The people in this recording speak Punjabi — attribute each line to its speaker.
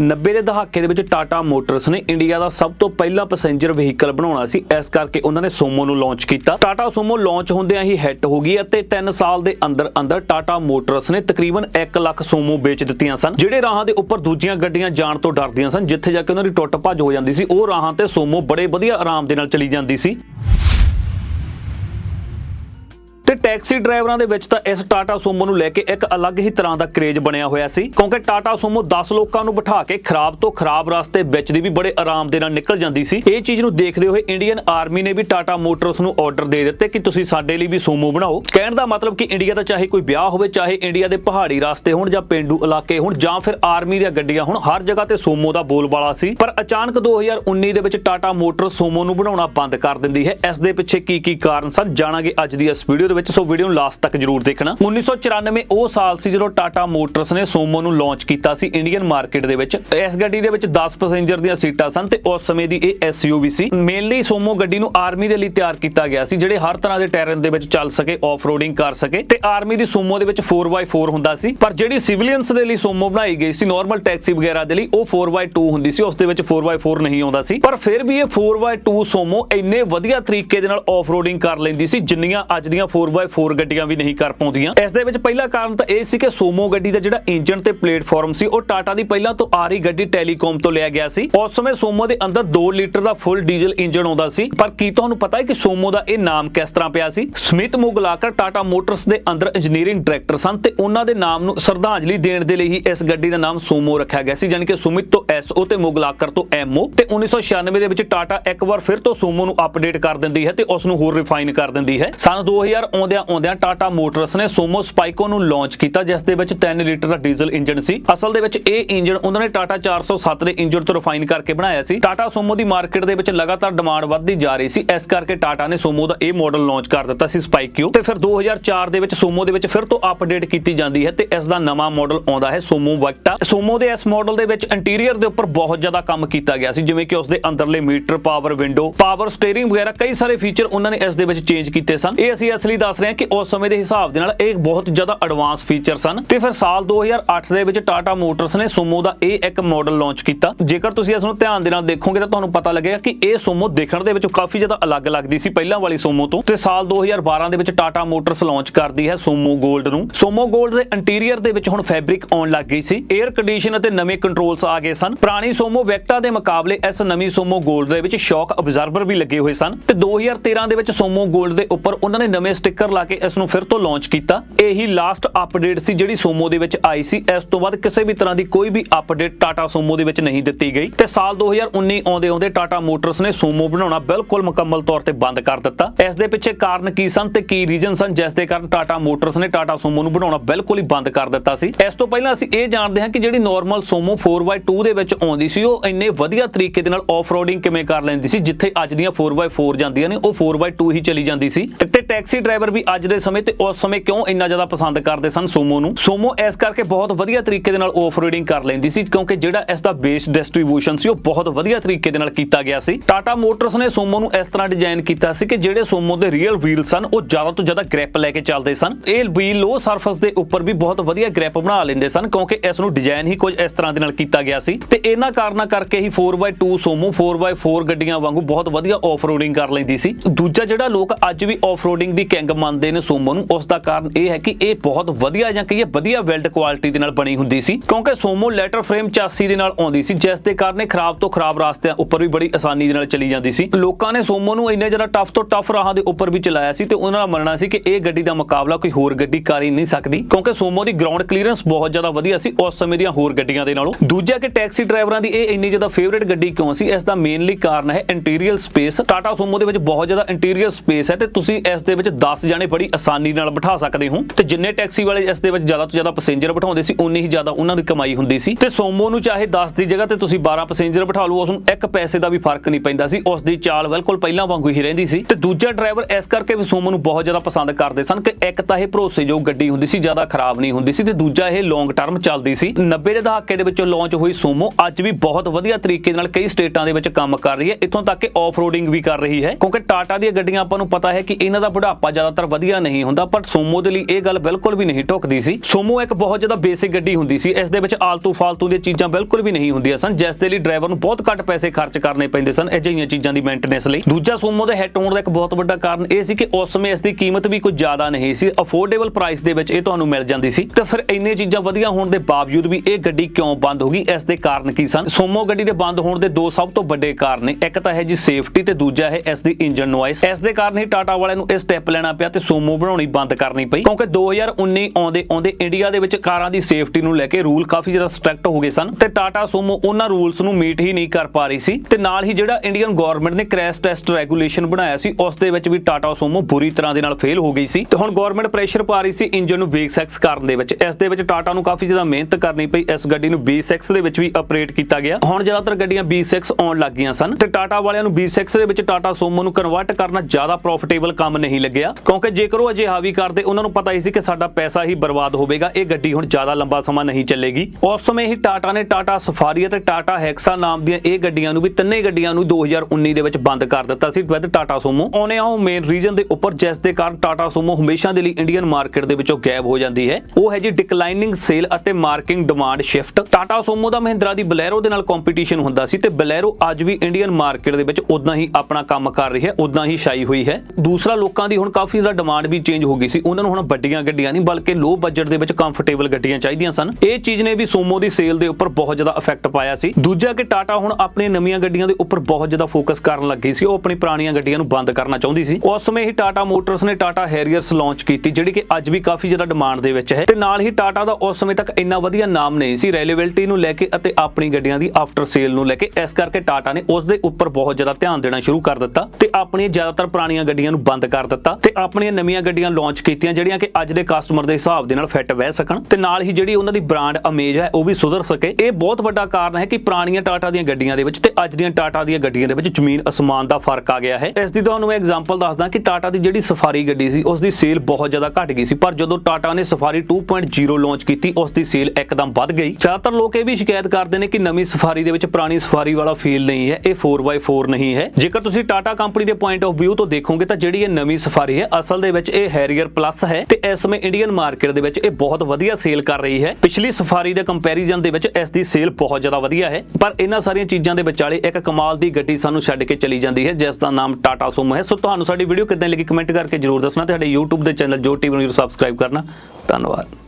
Speaker 1: 90 ਦੇ ਦਹਾਕੇ ਦੇ ਵਿੱਚ ਟਾਟਾ ਮੋਟਰਸ ਨੇ ਇੰਡੀਆ ਦਾ ਸਭ ਤੋਂ ਪਹਿਲਾ ਪੈਸੇਂਜਰ ਵਹੀਕਲ ਬਣਾਉਣਾ ਸੀ। ਇਸ ਕਰਕੇ ਉਹਨਾਂ ਨੇ ਸੋਮੋ ਨੂੰ ਲਾਂਚ ਕੀਤਾ। ਟਾਟਾ ਸੋਮੋ ਲਾਂਚ ਹੁੰਦਿਆਂ ਹੀ ਹਿੱਟ ਹੋ ਗਈ ਅਤੇ 3 ਸਾਲ ਦੇ ਅੰਦਰ ਅੰਦਰ ਟਾਟਾ ਮੋਟਰਸ ਨੇ ਤਕਰੀਬਨ 1 ਲੱਖ ਸੋਮੋ ਵੇਚ ਦਿੱਤੀਆਂ ਸਨ। ਜਿਹੜੇ ਰਾਹਾਂ ਦੇ ਉੱਪਰ ਦੂਜੀਆਂ ਗੱਡੀਆਂ ਜਾਣ ਤੋਂ ਡਰਦੀਆਂ ਸਨ, ਜਿੱਥੇ ਜਾ ਕੇ ਉਹਨਾਂ ਦੀ ਟੁੱਟ ਭੱਜ ਹੋ ਜਾਂਦੀ ਸੀ, ਉਹ ਰਾਹਾਂ ਤੇ ਸੋਮੋ ਬੜੇ ਵਧੀਆ ਆਰਾਮ ਦੇ ਨਾਲ ਚਲੀ ਜਾਂਦੀ ਸੀ। ਤੇ ਟੈਕਸੀ ਡਰਾਈਵਰਾਂ ਦੇ ਵਿੱਚ ਤਾਂ ਇਸ ਟਾਟਾ ਸੋਮੋ ਨੂੰ ਲੈ ਕੇ ਇੱਕ ਅਲੱਗ ਹੀ ਤਰ੍ਹਾਂ ਦਾ ਕਰੇਜ ਬਣਿਆ ਹੋਇਆ ਸੀ, ਕਿਉਂਕਿ ਟਾਟਾ ਸੋਮੋ 10 ਲੋਕਾਂ ਨੂੰ ਬਿਠਾ ਕੇ ਖਰਾਬ ਤੋਂ ਖਰਾਬ ਰਸਤੇ ਵਿੱਚ ਦੀ ਵੀ ਬੜੇ ਆਰਾਮ ਦੇ ਨਾਲ ਨਿਕਲ ਜਾਂਦੀ ਸੀ। ਇਹ ਚੀਜ਼ ਨੂੰ ਦੇਖਦੇ ਹੋਏ ਇੰਡੀਅਨ ਆਰਮੀ ਨੇ ਵੀ ਟਾਟਾ ਮੋਟਰਸ ਨੂੰ ਆਰਡਰ ਦੇ ਦਿੱਤੇ ਕਿ ਤੁਸੀਂ ਸਾਡੇ ਲਈ ਵੀ ਸੋਮੋ ਬਣਾਓ। ਕਹਿਣ ਦਾ ਮਤਲਬ ਕਿ ਇੰਡੀਆ ਦਾ ਚਾਹੇ ਕੋਈ ਵਿਆਹ ਹੋਵੇ, ਚਾਹੇ ਇੰਡੀਆ ਦੇ ਪਹਾੜੀ ਰਸਤੇ ਹੋਣ ਜਾਂ ਪਿੰਡੂ ਇਲਾਕੇ ਹੋਣ, ਜਾਂ ਫਿਰ ਆਰਮੀ ਦੀਆਂ ਗੱਡੀਆਂ ਹੋਣ, ਹਰ ਜਗ੍ਹਾ ਤੇ ਸੋਮੋ ਦਾ ਬੋਲਬਾਲਾ ਸੀ। ਪਰ ਅਚਾਨਕ 2019 ਦੇ ਵਿੱਚ ਟਾਟਾ ਮੋਟਰ ਸੋਮੋ ਨੂੰ ਬਣਾਉਣਾ ਬੰਦ ਕਰ ਦਿੰਦੀ ਹੈ। ਇਸ ਦੇ ਪਿੱਛੇ ਕੀ ਕੀ ਕਾਰਨ ਸਨ, ਜਾਣਾਂਗੇ ਅੱਜ ਦੀ ਇਸ ਵੀਡੀਓ ਦੇ ਵਿੱਚ ਸੋ ਵੀਡੀਓ ਨੂੰ ਲਾਸਟ ਤੱਕ ਜਰੂਰ ਦੇਖਣਾ। 1994 ਉਹ ਸਾਲ ਸੀ ਜਦੋਂ ਟਾਟਾ ਮੋਟਰਸ ਨੇ ਸੋਮੋ ਨੂੰ ਲਾਂਚ ਕੀਤਾ ਸੀ ਇੰਡੀਅਨ ਮਾਰਕੀਟ ਦੇ ਵਿੱਚ। ਇਸ ਗੱਡੀ ਦੇ ਵਿੱਚ 10 ਪੈਸੇਂਜਰ ਦੀਆਂ ਸੀਟਾਂ ਸਨ ਤੇ ਉਸ ਸਮੇਂ ਦੀ ਇਹ ਐਸਯੂਵੀ ਸੀ। ਮੇਨਲੀ ਸੋਮੋ ਗੱਡੀ ਨੂੰ ਆਰਮੀ ਦੇ ਲਈ ਤਿਆਰ ਕੀਤਾ ਗਿਆ ਸੀ, ਜਿਹੜੇ ਹਰ ਤਰ੍ਹਾਂ ਦੇ ਟੈਰਨ ਦੇ ਵਿੱਚ ਚੱਲ ਸਕੇ ਆਫ ਕਰ ਸਕੇ ਤੇ ਆਰਮੀ ਦੀ ਸੋਮੋ ਦੇ ਵਿੱਚ 4x4 ਹੁੰਦਾ ਸੀ। ਪਰ ਜਿਹੜੀ ਸਿਵਿਲੀਅਨਸ ਦੇ ਲਈ ਸੋਮੋ ਬਣਾਈ ਗਈ ਸੀ ਨਾਰਮਲ ਟੈਕਸੀ ਵਗੈਰਾ ਦੇ ਲਈ, ਉਹ 4x2 ਹੁੰਦੀ ਸੀ। ਉਸ ਦੇ ਵਿੱਚ 4x4 ਨਹੀਂ ਆਉਂਦਾ ਸੀ। ਪਰ ਫਿਰ ਵੀ ਇਹ 4x2 ਸੋਮੋ ਇੰਨੇ ਵਧੀਆ ਤਰੀਕੇ ਦੇ ਨਾਲ ਆਫ ਰੋਡਿੰਗ ਕਰ ਲੈਂਦੀ ਸੀ, ਜਿੰਨੀਆਂ ਅੱਜ ਦੀਆਂ 4x4 ਗੱਡੀਆਂ ਵੀ ਨਹੀਂ ਕਰ ਪਾਉਂਦੀਆਂ। ਇਸ ਦੇ ਵਿੱਚ ਪਹਿਲਾ ਕਾਰਨ ਤਾਂ ਇਹ ਸੀ ਕਿ ਸੋਮੋ ਗੱਡੀ ਦਾ ਜਿਹੜਾ ਇੰਜਨ ਤੇ ਪਲੇਟਫਾਰਮ ਸੀ, ਉਹ ਟਾਟਾ ਦੀ ਪਹਿਲਾਂ ਤੋਂ ਆ ਰਹੀ ਗੱਡੀ ਟੈਲੀਕਾਮ ਤੋਂ ਲਿਆ ਗਿਆ ਸੀ। ਉਸ ਸਮੇਂ ਸੋਮੋ ਦੇ ਅੰਦਰ 2 ਲੀਟਰ ਦਾ ਫੁੱਲ ਡੀਜ਼ਲ ਇੰਜਨ ਆਉਂਦਾ ਸੀ। ਪਰ ਕੀ ਤੁਹਾਨੂੰ ਪਤਾ ਹੈ ਕਿ ਸੋਮੋ ਦਾ ਇਹ ਨਾਮ ਕਿਸ ਤਰ੍ਹਾਂ ਪਿਆ ਸੀ? ਸਮਿਤ ਮੁਗਲਾਕਰ ਟਾਟਾ ਮੋਟਰਸ ਦੇ ਅੰਦਰ ਇੰਜੀਨੀਅਰਿੰਗ ਡਾਇਰੈਕਟਰ ਸਨ ਤੇ ਉਹਨਾਂ ਦੇ ਨਾਮ ਨੂੰ ਸ਼ਰਧਾਂਜਲੀ ਦੇਣ ਦੇ ਲਈ ਹੀ ਇਸ ਗੱਡੀ ਦਾ ਨਾਮ ਸੋਮੋ ਰੱਖਿਆ ਗਿਆ ਸੀ ਯਾਨੀ ਕਿ ਸੁਮਿਤ ਤੋਂ ਐਸਓ ਤੇ ਮੁਗਲਾਕਰ ਤੋਂ ਐਮਓ ਤੇ 1996 ਦੇ ਵਿੱਚ ਟਾਟਾ ਇੱਕ ਵਾਰ ਫਿਰ ਤੋਂ ਸੋਮੋ ਨੂੰ ਅਪਡੇਟ ਕਰ ਦਿੰਦੀ ਹੈ ਤੇ ਉਸ ਨੂੰ ਹੋਰ ਰਿਫਾਈਨ ਕਰ ਦਿੰਦੀ ਹੈ। ਸਨ 2000 ਆਉਂਦਿਆਂ ਆਉਂਦਿਆਂ ਟਾਟਾ ਮੋਟਰਸ ਨੇ ਸੋਮੋ ਸਪਾਈਕੋ ਨੂੰ ਲਾਂਚ ਕੀਤਾ, ਜਿਸ ਦੇ ਵਿੱਚ 3 ਲੀਟਰ ਦਾ ਡੀਜ਼ਲ ਇੰਜਨ ਸੀ। ਅਸਲ ਦੇ ਵਿੱਚ ਇਹ ਇੰਜਨ ਉਹਨਾਂ ਨੇ ਟਾਟਾ 407 ਦੇ ਇੰਜਨ ਤੋਂ ਰਿਫਾਈਨ ਕਰਕੇ ਬਣਾਇਆ ਸੀ। ਟਾਟਾ ਸੋਮੋ ਦੀ ਮਾਰਕੀਟ ਦੇ ਵਿੱਚ ਲਗਾਤਾਰ ਡਿਮਾਂਡ ਵੱਧਦੀ ਜਾ ਰਹੀ ਸੀ। ਇਸ ਕਰਕੇ ਟਾਟਾ ਨੇ ਸੋਮੋ ਦਾ ਇਹ ਮਾਡਲ ਲਾਂਚ ਕਰ ਦਿੱਤਾ ਸੀ ਸਪਾਈਕਿਓ ਤੇ ਫਿਰ 2004 ਦੇ ਵਿੱਚ ਸੋਮੋ ਦੇ ਵਿੱਚ ਫਿਰ ਤੋਂ ਅਪਡੇਟ ਕੀਤੀ ਜਾਂਦੀ ਹੈ ਤੇ ਇਸ ਦਾ ਨਵਾਂ ਮਾਡਲ ਆਉਂਦਾ ਹੈ ਸੋਮੋ ਵੈਕਟਾ ਸੋਮੋ ਦੇ ਇਸ ਮਾਡਲ ਦੇ ਵਿੱਚ ਇੰਟੀਰੀਅਰ ਦੇ ਉੱਪਰ ਬਹੁਤ ਜ਼ਿਆਦਾ ਕੰਮ ਕੀਤਾ ਗਿਆ ਸੀ, ਜਿਵੇਂ ਕਿ ਉਸ ਦੇ ਅੰਦਰਲੇ meter power window power steering ਵਗੈਰਾ ਕਈ ਸਾਰੇ ਫੀਚਰ ਉਹਨਾਂ ਨੇ ਇਸ ਦੇ ਵਿੱਚ ਚੇਂਜ ਕੀਤੇ ਸਨ। ਇਹ ਅਸੀਂ ਅਸਲੀ ਦੱਸ ਰਹੇ ਕਿ ਉਸ ਸਮੇਂ ਦੇ ਹਿਸਾਬ ਦੇ ਨਾਲ ਇਹ ਬਹੁਤ ਜ਼ਿਆਦਾ ਐਡਵਾਂਸ ਫੀਚਰ ਸਨ ਤੇ ਫਿਰ ਸਾਲ 2008 ਦੇ ਵਿੱਚ ਟਾਟਾ ਮੋਟਰਸ ਨੇ ਸੂਮੋ ਦਾ ਇਹ ਇੱਕ ਮਾਡਲ ਲਾਂਚ ਕੀਤਾ। ਜੇਕਰ ਤੁਸੀਂ ਇਸ ਨੂੰ ਧਿਆਨ ਦੇ ਨਾਲ ਦੇਖੋਗੇ ਤਾਂ ਤੁਹਾਨੂੰ ਪਤਾ ਲੱਗੇਗਾ ਕਿ ਇਹ ਸੂਮੋ ਦੇਖਣ ਦੇ ਵਿੱਚ ਕਾਫੀ ਜ਼ਿਆਦਾ ਅਲੱਗ ਲੱਗਦੀ ਸੀ ਪਹਿਲਾਂ ਵਾਲੀ ਸੂਮੋ ਤੋਂ ਤੇ ਸਾਲ 2012 ਦੇ ਵਿੱਚ ਟਾਟਾ ਮੋਟਰਸ ਲਾਂਚ ਕਰਦੀ ਹੈ ਸੂਮੋ 골ਡ ਨੂੰ। ਸੂਮੋ 골ਡ ਦੇ ਇੰਟੀਰੀਅਰ ਦੇ ਵਿੱਚ ਹੁਣ ਫੈਬਰਿਕ ਆਉਣ ਲੱਗ ਗਈ ਸੀ। 에ਅਰ ਕੰਡੀਸ਼ਨ ਅਤੇ ਨਵੇਂ ਕੰਟਰੋਲਸ ਆ ਗਏ ਸਨ। ਪੁਰਾਣੀ ਸੋਮੋ ਵੈਕਟਾ ਦੇ ਮੁਕਾਬਲੇ ਇਸ ਨਵੀਂ ਸੋਮੋ 골ਡ ਦੇ ਵਿੱਚ ਸ਼ੌਕ ਅਬਜ਼ਰਵਰ ਵੀ ਲੱਗੇ ਹੋਏ ਸਨ। ਤੇ 2013 ਦੇ ਵਿੱਚ ਸੋਮੋ 골ਡ ਦੇ ਉੱਪਰ ਉਹਨਾਂ ਨੇ ਨਵੇਂ ਸਟicker ਲਾ ਕੇ ਇਸ ਨੂੰ ਫਿਰ ਤੋਂ ਲਾਂਚ ਕੀਤਾ। ਇਹੀ ਲਾਸਟ ਅਪਡੇਟ ਸੀ ਜਿਹੜੀ ਸੋਮੋ ਦੇ ਵਿੱਚ ਆਈ ਸੀ। ਇਸ ਤੋਂ ਬਾਅਦ ਕਿਸੇ ਵੀ ਤਰ੍ਹਾਂ ਦੀ ਕੋਈ ਵੀ ਅਪਡੇਟ ਟਾਟਾ ਸੋਮੋ ਦੇ ਵਿੱਚ ਨਹੀਂ ਦਿੱਤੀ ਗਈ। ਤੇ ਸਾਲ 2019 ਆਉਂਦੇ ਆਉਂਦੇ ਟਾਟਾ ਮੋਟਰਸ ਨੇ ਸੋਮੋ ਬਣਾਉਣਾ ਬਿਲਕੁਲ ਮੁਕੰਮਲ ਤੌਰ ਤੇ ਬੰਦ ਕਰ ਦਿੱਤਾ। ਇਸ ਦੇ ਪਿੱਛੇ ਕਾਰਨ ਕੀ ਸਨ ਤੇ ਕੀ ਰੀਜਨ ਸਨ ਜਿਸ ਦੇ ਕਾਰਨ ਟਾਟਾ ਮੋਟਰਸ ਨੇ ਟਾਟਾ ਸੋਮੋ ਨੂੰ ਬਣਾਉਣਾ ਬਿਲਕੁਲ ਹੀ ਬੰਦ ਕਰ ਦਿੱਤਾ ਸੀ। ਇਸ ਤੋਂ ਪਹਿਲਾਂ ਅਸੀਂ ਇਹ ਜਾਣਦੇ ਹਾਂ ਕਿ ਜਿਹੜੀ ਨਾਰਮਲ ਸੋਮੋ 4x2 ਦੇ ਵਿੱਚ ਆਉਂਦੀ ਸੀ, ਉਹ ਇੰਨੇ ਵਧੀਆ ਤਰੀਕੇ ਦੇ ਨਾਲ ਆਫ ਰੋਡਿੰਗ ਕਿਵੇਂ ਕਰ ਲੈਂਦੀ ਸੀ, ਜਿੱਥੇ ਅੱਜ ਦੀਆਂ 4x4 ਜਾਂਦੀਆਂ ਨੇ, ਉਹ 4x2 ਹੀ ਚਲੀ ਜਾਂਦੀ ਸੀ। ਤੇ ਟੈਕਸੀ ਡਰਾਈਵਰ ਵੀ ਅੱਜ ਦੇ ਸਮੇਂ ਤੇ ਉਸ ਸਮੇਂ ਕਿਉਂ ਇੰਨਾ ਜ਼ਿਆਦਾ ਪਸੰਦ ਕਰਦੇ ਸਨ ਸੋਮੋ ਨੂੰ? ਸੋਮੋ ਇਸ ਕਰਕੇ ਬਹੁਤ ਵਧੀਆ ਤਰੀਕੇ ਦੇ ਨਾਲ ਆਫ ਰੋਡਿੰਗ ਕਰ ਲੈਂਦੀ ਸੀ ਕਿਉਂਕਿ ਜਿਹੜਾ ਇਸ ਦਾ ਬੇਸ ਡਿਸਟ੍ਰੀਬਿਊਸ਼ਨ ਸੀ ਉਹ ਬਹੁਤ ਵਧੀਆ ਤਰੀਕੇ ਦੇ ਨਾਲ ਕੀਤਾ ਗਿਆ ਸੀ। ਟਾਟਾ ਮੋਟਰਸ ਨੇ ਸੋਮੋ ਨੂੰ ਇਸ ਤਰ੍ਹਾਂ ਡਿਜ਼ਾਈਨ ਕੀਤਾ ਸੀ ਕਿ ਜਿਹੜੇ ਸੋਮੋ ਦੇ ਰੀਅਲ ਵੀਲ ਸਨ ਉਹ ਜ਼ਿਆਦਾ ਤੋਂ ਜ਼ਿਆਦਾ ਗ੍ਰਿਪ ਲੈ ਕੇ ਚੱਲਦੇ ਸਨ। ਇਹ ਵੀਲ ਲੋ ਸਰਫੇਸ ਦੇ ਉੱਪਰ ਵੀ ਬਹੁਤ ਵਧੀਆ ਗ੍ਰਿਪ ਬਣਾ ਲੈਂਦੇ ਸਨ ਕਿਉਂਕਿ ਇਸ ਨੂੰ ਡਿਜ਼ਾਈਨ ਹੀ ਕੁਝ ਇਸ ਤਰ੍ਹਾਂ ਦੇ ਨਾਲ ਕੀਤਾ ਗਿਆ ਸੀ। ਤੇ ਇਹਨਾਂ ਕਾਰਨਾਂ ਕਰਕੇ ਹੀ 4x2 ਸੋਮੋ 4x4 ਗੱਡੀਆਂ ਵਾਂਗੂ ਬਹੁਤ ਵਧੀਆ ਆਫ ਰੋਡਿੰਗ ਕਰ ਲੈਂਦੀ ਸੀ। ਦੂਜਾ ਜਿਹੜਾ ਲੋਕ ਅੱਜ ਵੀ ਆਫ ਰੋਡਿੰਗ ਦੀ ਕਿੰਗ ਮੰਨਦੇ ਨੇ ਸੋਮੋ ਨੂੰ ਉਸ ਦਾ ਕਾਰਨ ਇਹ ਹੈ ਕਿ ਇਹ ਬਹੁਤ ਵਧੀਆ ਜਾਂ ਕਹੀਏ ਵਧੀਆ ਵੈਲਡ ਕੁਆਲਿਟੀ ਦੇ ਨਾਲ ਬਣੀ ਹੁੰਦੀ ਸੀ, ਕਿਉਂਕਿ ਸੋਮੋ ਲੈਟਰ ਫਰੇਮ ਚਾਸੀ ਦੇ ਨਾਲ ਆਉਂਦੀ ਸੀ, ਜਿਸ ਦੇ ਕਾਰਨ ਇਹ ਖਰਾਬ ਤੋਂ ਖਰਾਬ ਰਾਸਤਿਆਂ ਉੱਪਰ ਵੀ ਬੜੀ ਆਸਾਨੀ ਦੇ ਨਾਲ ਚਲੀ ਜਾਂਦੀ ਸੀ। ਲੋਕਾਂ ਨੇ ਸੋਮੋ ਨੂੰ ਇੰਨੇ ਜ਼ਿਆਦਾ ਟਫ ਤੋਂ ਟਫ ਰਾਹਾਂ ਦੇ ਉੱਪਰ ਵੀ ਚਲਾਇਆ ਸੀ ਤੇ ਉਹਨਾਂ ਦਾ ਮੰਨਣਾ ਸੀ ਕਿ ਇਹ ਗੱਡੀ ਦਾ ਮੁਕਾਬਲਾ ਕੋਈ ਹੋਰ ਗੱਡੀ ਕਰ ਹੀ ਨਹੀਂ ਸਕਦੀ, ਕਿਉਂਕਿ ਸੋਮੋ ਦੀ ਗਰਾਊਂਡ ਕਲੀਅਰੈਂਸ ਬਹੁਤ ਜ਼ਿਆਦਾ ਵਧੀਆ ਸੀ ਉਸ ਸਮੇਂ ਦੀਆਂ ਹੋਰ ਗੱਡੀਆਂ ਦੇ ਨਾਲੋਂ। ਦੂਜਾ ਕਿ ਟੈਕਸੀ ਡਰਾਈਵਰਾਂ ਦੀ ਇਹ ਇੰਨੀ ਜ਼ਿਆਦਾ ਫੇਵਰੇਟ ਗੱਡੀ ਕਿਉਂ ਸੀ? ਇਸ ਦਾ ਮੇਨਲੀ ਕਾਰਨ ਹੈ ਇੰਟੀਰੀਅਰ ਸਪੇਸ ਟਾਟਾ ਸੋਮੋ ਦੇ ਵਿੱਚ ਬਹੁਤ ਜ਼ਿਆਦਾ ਇੰਟੀਰੀਅਰ ਸਪੇਸ ਹੈ ਤੇ ਤੁਸੀਂ ਇਸ ਦੇ ਵਿੱਚ 10 ਜਾਣੇ ਬੜੀ ਆਸਾਨੀ ਨਾਲ ਬਿਠਾ ਸਕਦੇ ਹੋ। ਤੇ ਜਿੰਨੇ ਟੈਕਸੀ ਵਾਲੇ ਇਸ ਦੇ ਵਿੱਚ ਜ਼ਿਆਦਾ ਤੋਂ ਜ਼ਿਆਦਾ ਪੈਸੇਂਜਰ ਬਿਠਾਉਂਦੇ ਸੀ, ਉਨੀ ਹੀ ਜ਼ਿਆਦਾ ਉਹਨਾਂ ਦੀ ਕਮਾਈ ਹੁੰਦੀ ਸੀ। ਤੇ ਸੋਮੋ ਨੂੰ ਚਾਹੇ 10 ਦੀ ਜਗ੍ਹਾ ਤੇ ਤੁਸੀਂ 12 ਪੈਸੇਂਜਰ ਬਿਠਾ ਲਓ, ਉਸ ਨੂੰ ਇੱਕ ਪੈਸੇ ਦਾ ਵੀ ਫ਼ਰਕ ਨਹੀਂ ਪੈਂਦਾ ਸੀ। ਉਸ ਦੀ ਚਾਲ ਬਿਲਕੁਲ ਪਹਿਲਾਂ ਵਾਂਗੂ ਹੀ ਰਹਿੰਦੀ ਸੀ। ਤੇ ਦੂਜਾ ਡਰਾਈਵਰ ਇਸ ਕਰਕੇ ਵੀ ਸੋਮੋ ਨੂੰ ਬਹੁਤ ਜ਼ਿਆਦਾ ਪਸੰਦ ਕਰਦੇ ਸਨ ਕਿ ਇੱਕ ਤਾਂ ਇਹ ਭਰੋਸੇਯੋਗ ਗੱਡੀ ਹੁੰਦੀ ਸੀ, ਜ਼ਿਆਦਾ ਖਰਾਬ ਨਹੀਂ ਹੁੰਦੀ ਸੀ ਤੇ ਦੂਜਾ ਇਹ ਲੌਂਗ ਟਰਮ ਚੱਲਦੀ ਸੀ। 90 ਦੇ ਦਹਾਕੇ ਦੇ ਵਿੱਚੋਂ ਲਾਂਚ ਹੋਈ ਸੋਮੋ ਅੱਜ ਵੀ ਬਹੁਤ ਵਧੀਆ ਤਰੀਕੇ ਨਾਲ ਕਈ ਸਟੇਟਾਂ ਦੇ ਵਿੱਚ ਕੰਮ ਕਰ ਰਹੀ ਹੈ। ਇੱਥੋਂ ਤੱਕ ਕਿ ਆਫ ਰੋਡਿੰਗ ਵੀ ਕਰ ਰਹੀ ਹੈ। ਕਿਉਂਕਿ ਟਾਟਾ ਦੀਆਂ ਗੱਡੀਆਂ ਆਪਾਂ ਨੂੰ ਪਤਾ ਹੈ ਕਿ ਇਹਨਾਂ ਦਾ ਬੁਢਾਪਾ ਜ਼ਿਆਦਾਤਰ ਵਧੀਆ ਨਹੀਂ ਹੁੰਦਾ, ਪਰ ਸੋਮੋ ਦੇ ਲਈ ਇਹ ਗੱਲ ਬਿਲਕੁਲ ਵੀ ਨਹੀਂ ਢੁਕਦੀ ਸੀ। ਸੋਮੋ ਇੱਕ ਬਹੁਤ ਜ਼ਿਆਦਾ ਬੇਸਿਕ ਗੱਡੀ ਹੁੰਦੀ ਸੀ। ਇਸ ਦੇ ਵਿੱਚ ਆਲਤੂ ਫਾਲਤੂ ਦੀਆਂ ਚੀਜ਼ਾਂ ਬਿਲਕੁਲ ਵੀ ਨਹੀਂ ਹੁੰਦੀਆਂ ਸਨ, ਜਿਸ ਦੇ ਲਈ ਡਰਾਈਵਰ ਨੂੰ ਬਹੁਤ ਘੱਟ ਪੈਸੇ ਖਰਚ ਕਰਨੇ ਪੈਂਦੇ ਸਨ, ਇਹ ਚੀਜ਼ਾਂ ਦੀ ਮੇਨਟੇਨੈਂਸ ਲਈ। ਦੂਜਾ ਸੋਮੋ ਦੇ ਹਿੱਟ ਹੋਣ ਦਾ ਇੱਕ ਬਹੁਤ ਵੱਡਾ ਕਾਰਨ ਇਹ ਸੀ ਕਿ ਉਸ ਸਮੇਂ ਇਸ ਦੀ ਕੀਮਤ ਵੀ ਕੁਝ ਜ਼ਿਆਦਾ ਨਹੀਂ ਸੀ। ਅਫੋਰਡੇਬਲ ਪ੍ਰਾਈਸ ਦੇ ਵਿੱਚ ਇਹ ਤੁਹਾਨੂੰ ਮਿਲ ਜਾਂਦੀ ਸੀ। ਤੇ ਫਿਰ ਇੰਨੇ ਚੀਜ਼ਾਂ ਵਧੀਆ ਹੋਣ ਦੇ ਬਾਵਜੂਦ ਵੀ ਇਹ ਗੱਡੀ ਕਿਉਂ ਬੰਦ ਹੋ ਗਈ? ਇਸ ਦੇ ਕਾਰਨ ਕੀ ਸਨ? ਸੋਮੋ ਗੱਡੀ ਦੇ ਬੰਦ ਹੋਣ ਦੇ ਦੋ ਸਭ ਤੋਂ ਵੱਡੇ ਕਾਰਨ ਨੇ। ਇੱਕ ਤਾਂ ਹੈ ਜੀ ਸੇਫਟੀ ਤੇ ਦੂਜਾ ਹੈ ਇਸ ਦੀ ਇੰਜਨ ਨੋਇਸ ਇਸ ਦੇ ਕਾਰਨ ਹੀ ਟਾਟਾ ਵਾਲਿਆਂ ਨੂੰ ਇਹ ਸਟੈਪ ਲੈਣਾ ਪਿਆ ਤੇ ਸੋਮੋ ਬਣਾਉਣੀ ਬੰਦ ਕਰਨੀ ਪਈ। ਕਿਉਂਕਿ 2019 ਆਉਂਦੇ ਆਉਂਦੇ ਇੰਡੀਆ ਦੇ ਵਿੱਚ ਕਾਰਾਂ ਦੀ ਸੇਫਟੀ ਨੂੰ ਲੈ ਕੇ ਰੂਲ ਕਾਫੀ ਜ਼ਿਆਦਾ ਸਟ੍ਰਿਕਟ ਹੋ ਗਏ ਸਨ ਤੇ ਟਾਟਾ ਸੋਮੋ ਉਹਨਾਂ ਰੂਲਸ ਨੂੰ ਮੀਟ ਹੀ ਨਹੀਂ ਕਰ ਪਾ ਰਹੀ ਸੀ ਤੇ ਨਾਲ ਹੀ ਜਿਹੜਾ ਇੰਡੀਅਨ ਗਵਰਨਮੈਂਟ ਨੇ ਕ੍ਰੈਸ਼ ਟੈਸਟ ਰੈਗੂਲੇਸ਼ਨ ਬਣਾਇਆ ਸੀ, ਉਸ ਦੇ ਵਿੱਚ ਵੀ ਟਾਟਾ ਸੋਮੋ ਬੁਰੀ ਤਰ੍ਹਾਂ ਦੇ ਨਾਲ ਫੇਲ ਹੋ ਗਈ ਸੀ ਤੇ ਹੁਣ ਗਵਰਨਮੈਂਟ ਪ੍ਰੈਸ਼ਰ ਪਾ ਰਹੀ ਸੀ ਇੰਜਨ ਨੂੰ V6 ਕਰਨ ਦੇ ਵਿੱਚ। ਇਸ ਦੇ ਵਿੱਚ ਟਾਟਾ ਨੂੰ ਕਾਫੀ ਜ਼ਿਆਦਾ ਮਿਹਨਤ ਕਰਨੀ ਪਈ, ਇਸ ਗੱਡੀ ਨੂੰ V6 ਦੇ ਵਿੱਚ ਵੀ ਆਪਰੇਟ ਕੀਤਾ ਗਿਆ। ਹੁਣ ਜ਼ਿਆਦਾਤਰ ਗੱਡੀਆਂ V6 ਆਉਣ ਲੱਗ ਗਈਆਂ ਸਨ ਤੇ ਟਾਟਾ ਵਾਲਿਆਂ ਨੂੰ V6 ਦੇ ਵਿੱਚ ਟਾਟਾ ਸੋਮੋ ਨੂੰ ਕਨਵਰਟ ਕਰਨਾ ਜ਼ਿਆਦਾ ਪ੍ਰੋਫਿਟੇਬਲ ਕੰਮ ਨਹੀਂ ਲੱਗਿਆ। ਕਿਉਂਕਿ ਜੇਕਰ ਉਹ ਅਜੇ ਹਾਵੀ ਕਰਦੇ, ਉਹਨਾਂ ਨੂੰ ਪਤਾ ਹੀ ਸੀ ਕਿ ਸਾਡਾ ਪੈਸਾ ਹੀ ਬਰਬਾਦ ਹੋਵੇਗਾ, ਇਹ ਗੱਡੀ ਹੁਣ ਜ਼ਿਆਦਾ ਲੰਬਾ ਸਮਾਂ ਨਹੀਂ ਚੱਲੇਗੀ। ਉਸ ਸਮੇਂ ਹੀ ਟਾਟਾ ਨੇ ਟਾਟਾ ਸਫਾਰੀ ਅਤੇ ਟਾਟਾ ਹੈਕਸਾ ਨਾਮ ਦੀਆਂ ਇਹ ਗੱਡੀਆਂ ਨੂੰ ਵੀ ਤਿੰਨੇ ਗੱਡੀਆਂ ਨੂੰ 2019 ਦੇ ਵਿੱਚ ਬੰਦ ਕਰ ਦਿੱਤਾ ਸੀ, ਵਿਦ ਟਾਟਾ ਸੋਮੋ। ਆਉਣੇ ਆਉ ਮੇਨ ਰੀਜਨ ਦੇ ਉੱਪਰ ਜਿਸ ਦੇ ਕਾਰਨ ਟਾਟਾ ਸੋਮੋ ਹਮੇਸ਼ਾ ਦੇ ਲਈ ਇੰਡੀਅਨ ਮਾਰਕੀਟ ਦੇ ਵਿੱਚੋਂ ਗਾਇਬ ਹੋ ਜਾਂਦੀ ਹੈ। ਉਹ ਹੈ ਜੀ ਡਿਕਲਾਈਨਿੰਗ ਸੇਲ ਅਤੇ marking demand shift Tata Sumo ਦਾ ਮਹਿੰਦਰਾ ਦੀ ਬਲੈਰੋ ਦੇ ਨਾਲ ਕੰਪੀਟੀਸ਼ਨ ਹੁੰਦਾ ਸੀ ਤੇ ਬਲੈਰੋ ਅੱਜ ਵੀ ਇੰਡੀਅਨ ਮਾਰਕੀਟ ਦੇ ਵਿੱਚ ਉਦਾਂ ਹੀ ਆਪਣਾ ਕੰਮ ਕਰ ਰਹੀ ਹੈ ਉਦਾਂ ਹੀ ਛਾਈ ਹੋਈ ਹੈ। ਦੂਸਰਾ ਲੋਕਾਂ ਦੀ ਹੁਣ ਕਾਫੀ ਜ਼ਿਆਦਾ ਡਿਮਾਂਡ ਵੀ ਚੇਂਜ ਹੋ ਗਈ ਸੀ। ਉਹਨਾਂ ਨੂੰ ਹੁਣ ਵੱਡੀਆਂ ਗੱਡੀਆਂ ਨਹੀਂ, ਬਲਕਿ ਲੋ ਬਜਟ ਦੇ ਵਿੱਚ ਕੰਫਰਟੇਬਲ ਗੱਡੀਆਂ ਚਾਹੀਦੀਆਂ ਸਨ। ਇਹ ਚੀਜ਼ ਨੇ ਵੀ ਸੋਮੋ ਦੀ ਸੇਲ ਦੇ ਉੱਪਰ ਬਹੁਤ ਜ਼ਿਆਦਾ ਇਫੈਕਟ ਪਾਇਆ ਸੀ। ਦੂਜਾ ਕਿ ਟਾਟਾ ਹੁਣ ਆਪਣੀਆਂ ਨਵੀਆਂ ਗੱਡੀਆਂ ਦੇ ਉੱਪਰ ਬਹੁਤ ਜ਼ਿਆਦਾ ਫੋਕਸ ਕਰਨ ਲੱਗੀ ਸੀ। ਉਹ ਆਪਣੀ ਪੁਰਾਣੀਆਂ ਗੱਡੀਆਂ ਨੂੰ ਬੰਦ ਕਰਨਾ ਚਾਹੁੰਦੀ ਸੀ। ਉਸ ਸਮੇਂ ਹੀ ਟਾਟਾ ਮੋਟਰਸ ਨੇ ਟਾਟਾ ਹੈਰੀਅਰਸ ਲਾਂਚ ਕੀਤੀ, ਜਿਹੜੀ ਕਿ ਅੱਜ ਵੀ ਕਾਫੀ ਜ਼ਿਆਦਾ ਡਿਮਾਂਡ ਦੇ ਵਿੱਚ ਹੈ। ਤੇ ਨਾਲ ਹੀ ਟਾਟਾ ਦਾ ਉਸ ਸਮੇਂ ਤੱਕ ਇੰਨਾ ਵਧੀਆ ਨਾਮ ਨਹੀਂ ਸੀ। ਰੈਲੇਵੈਂਟੀ ਨੂੰ ਲੈ ਕੇ ਅਤੇ ਆਪਣੀ ਗੱਡੀਆਂ ਦੀ ਆਫਟਰ ਸੇਲ ਨੂੰ ਲੈ ਕੇ, ਇਸ ਕਰਕੇ ਟਾਟਾ ਨੇ ਉਸ ਦੇ ਉੱਪਰ ਬਹੁਤ ਜ਼ਿਆਦਾ ਧਿਆਨ ਦੇਣਾ ਸ਼ੁਰੂ ਕਰ ਦਿੱਤਾ ਤੇ ਆਪਣੀਆਂ ਜ਼ਿਆਦਾਤਰ ਪੁਰਾਣੀਆਂ ਗੱਡੀਆਂ ਨੂੰ ਬੰਦ ਕਰ ਦਿੱਤਾ ਤੇ ਆਪਣੀਆਂ ਨਵੀਆਂ ਗੱਡੀਆਂ ਲਾਂਚ ਕੀਤੀਆਂ, ਜਿਹੜੀਆਂ ਕਿ ਅੱਜ ਦੇ ਕਸਟਮਰ ਦੇ ਹਿਸਾਬ ਦੇ ਨਾਲ ਫਿੱਟ ਬਹਿ ਸਕਣ। ਤੇ ਨਾਲ ਹੀ ਜਿਹੜੀ ਉਹਨਾਂ ਦੀ ਬ੍ਰਾਂਡ ਇਮੇਜ ਹੈ, ਉਹ ਵੀ ਸੁਧਰ ਸਕੇ। ਇਹ ਬਹੁਤ ਵੱਡਾ ਕਾਰਨ ਹੈ ਕਿ ਪੁਰਾਣੀਆਂ ਟਾਟਾ ਦੀਆਂ ਗੱਡੀਆਂ ਦੇ ਵਿੱਚ ਤੇ ਅੱਜ ਦੀਆਂ ਟਾਟਾ ਦੀਆਂ ਗੱਡੀਆਂ ਦੇ ਵਿੱਚ ਜ਼ਮੀਨ ਅਸਮਾਨ ਦਾ ਫ਼ਰਕ ਆ ਗਿਆ ਹੈ। ਇਸ ਦੀ ਤੁਹਾਨੂੰ ਮੈਂ ਐਗਜ਼ਾਮਪਲ ਦੱਸਦਾ ਕਿ ਟਾਟਾ ਦੀ ਜਿਹੜੀ ਸਫਾਰੀ ਗੱਡੀ ਸੀ, ਉਸ ਦੀ ਸੇਲ ਬਹੁਤ ਜ਼ਿਆਦਾ ਘਟ ਗਈ ਸੀ। ਪਰ ਜਦੋਂ ਟਾਟਾ ਨੇ ਸਫਾਰੀ 2.0 ਲਾਂਚ ਕੀਤੀ, ਉਸ ਦੀ ਸੇਲ ਇੱਕਦਮ ਵੱਧ ਗਈ। ਜ਼ਿਆਦਾਤਰ ਲੋਕ ਇਹ ਵੀ ਸ਼ਿਕਾਇਤ ਕਰਦੇ ਨੇ ਕਿ ਨਵੀਂ ਸਫਾਰੀ ਦੇ ਵਿੱਚ ਪੁਰਾਣੀ ਸਫਾਰੀ ਵਾਲਾ ਫੀਲ ਨਹੀਂ ਹੈ, ਇਹ 4x4 ਨਹੀਂ ਹੈ। ਜੇਕਰ ਤੁਸੀਂ ਟਾਟਾ ਕੰਪਨੀ ਦੇ ਪੁਆਇੰਟ ਆਫ View ਤੋਂ ਦੇਖੋਗੇ, ਤਾਂ ਜਿਹੜੀ ਇਹ ਨਵੀਂ ਸਫਾਰੀ ਹੈ। ਅਸਲ ਦੇ ਵਿੱਚ ਇਹ ਹੈਰੀਅਰ ਪਲੱਸ ਹੈ ਤੇ ਇਸ ਸਮੇਂ ਇੰਡੀਅਨ ਮਾਰਕੀਟ ਦੇ ਵਿੱਚ ਇਹ ਬਹੁਤ ਵਧੀਆ ਸੇਲ ਕਰ ਰਹੀ ਹੈ। ਪਿਛਲੀ ਸਫਾਰੀ ਦੇ ਕੰਪੈਰੀਜ਼ਨ ਦੇ ਵਿੱਚ ਇਸ ਦੀ ਸੇਲ ਬਹੁਤ ਜ਼ਿਆਦਾ ਵਧੀਆ ਹੈ। ਪਰ ਇਹਨਾਂ ਸਾਰੀਆਂ ਚੀਜ਼ਾਂ ਦੇ ਵਿਚਾਲੇ ਇੱਕ ਕਮਾਲ ਦੀ ਗੱਡੀ ਸਾਨੂੰ ਛੱਡ ਕੇ ਚਲੀ ਜਾਂਦੀ ਹੈ, ਜਿਸ ਦਾ ਨਾਮ ਟਾਟਾ ਸੂਮੋ ਹੈ। ਸੋ ਤੁਹਾਨੂੰ ਸਾਡੀ ਵੀਡੀਓ ਕਿੱਦਾਂ ਲੱਗੀ ਕਮੈਂਟ ਕਰਕੇ ਜਰੂਰ ਦੱਸਣਾ ਤੇ ਸਾਡੇ YouTube ਦੇ ਚੈਨਲ ਜੋ ਟੀਵੀ ਨੂੰ ਸਬਸਕ੍ਰਾਈਬ ਕਰਨਾ। ਧੰਨਵਾਦ।